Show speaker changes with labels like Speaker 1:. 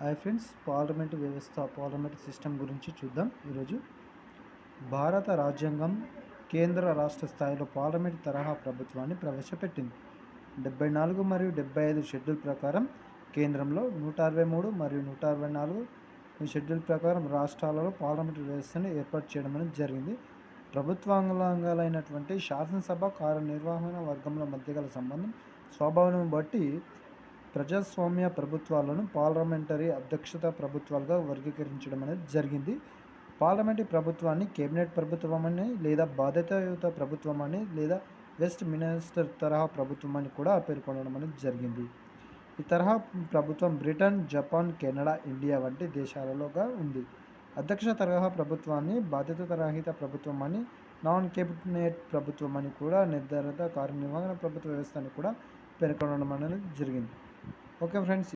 Speaker 1: Hi friends parliament వ్యవస్థ parliament system గురించి చూద్దాం ఈరోజు. భారత రాజ్యాంగం కేంద్ర రాష్ట్ర స్థాయిలో పార్లమెంట్ తరహా ప్రభుత్వాన్ని ప్రవేశపెట్టింది. డెబ్బై నాలుగు మరియు డెబ్బై ఐదు షెడ్యూల్ ప్రకారం కేంద్రంలో నూట అరవై మూడు మరియు నూట అరవై నాలుగు ఈ షెడ్యూల్ ప్రకారం రాష్ట్రాలలో పార్లమెంట్ వ్యవస్థను ఏర్పాటు చేయడం అనేది జరిగింది. ప్రభుత్వాంగాలైనటువంటి శాసనసభ కార్యనిర్వహణ వర్గంల మధ్య గల సంబంధం స్వభావం బట్టి ప్రజాస్వామ్య ప్రభుత్వాలను పార్లమెంటరీ అధ్యక్షత ప్రభుత్వాలుగా వర్గీకరించడం అనేది జరిగింది. పార్లమెంటరీ ప్రభుత్వాన్ని కేబినెట్ ప్రభుత్వం అని లేదా బాధ్యతాయుత ప్రభుత్వం అని లేదా వెస్ట్ మినిస్టర్ తరహా ప్రభుత్వం అని కూడా పేర్కొనడం అనేది జరిగింది. ఈ తరహా ప్రభుత్వం బ్రిటన్ జపాన్ కెనడా ఇండియా వంటి దేశాలలోగా ఉంది. అధ్యక్ష తరహా ప్రభుత్వాన్ని బాధ్యత తరహిత ప్రభుత్వం అని నాన్ కేబినెట్ ప్రభుత్వం అని కూడా నిర్ధారిత కార్యనిర్వహణ ప్రభుత్వ వ్యవస్థ అని కూడా పేర్కొనడం అనేది జరిగింది. Okay friends